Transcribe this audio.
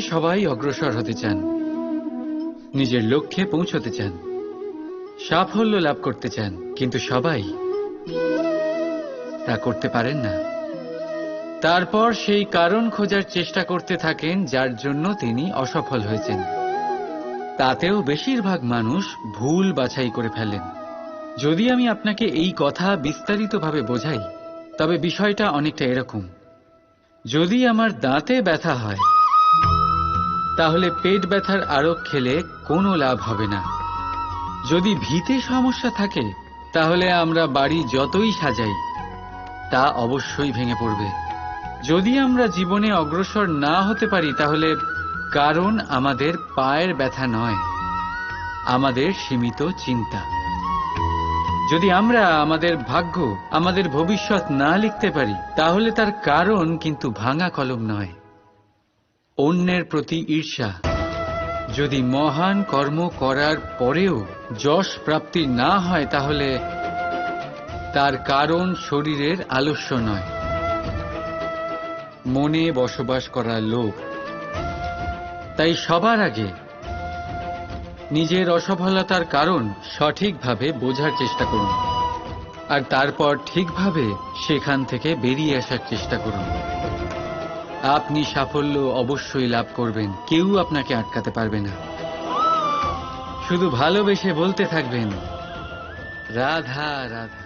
সবাই অগ্রসর হতে চান। নিজের লক্ষ্যে পৌঁছতে চান। সাফল্য লাভ করতে চান, কিন্তু সবাই তা করতে পারেন না। তারপর সেই কারণ খোঁজার চেষ্টা করতে থাকেন, যার জন্য তিনি অসফল হয়েছেন। তাতেও বেশিরভাগ মানুষ ভুল বাছাই করে ফেলেন যদি আমি আপনাকে এই কথা বিস্তারিতভাবে বোঝাই, তবে বিষয়টা অনেকটা এরকম। যদি আমার দাঁতে ব্যথা হয় তাহলে পেট ব্যথার আরোগ খেলে কোনো লাভ হবে না। যদি ভিতে সমস্যা থাকে, তাহলে আমরা বাড়ি যতই সাজাই, তা অবশ্যই ভেঙে পড়বে। যদি আমরা জীবনে অগ্রসর না হতে পারি, তাহলে কারণ আমাদের পায়ের ব্যথা নয়, আমাদের সীমিত চিন্তা। যদি আমরা আমাদের ভাগ্য, আমাদের ভবিষ্যৎ না লিখতে পারি, তাহলে তার কারণ কিন্তু ভাঙা কলম নয়। অন্যের প্রতি ঈর্ষা। যদি মহান কর্ম করার পরেও যশ প্রাপ্তি না হয় তাহলে তার কারণ শরীরের আলস্য নয়। মনে বসবাস করা লোক। তাই সবার আগে নিজের অসফলতার কারণ সঠিকভাবে বোঝার চেষ্টা করুন। আর তারপর ঠিকভাবে সেখান থেকে বেরিয়ে আসার চেষ্টা করুন। আপনি সাফল্য অবশ্যই লাভ করবেন। কেউ আপনাকে আটকাতে পারবে না। শুধু ভালোবেসে বলতে থাকবেন, রাধা রাধা।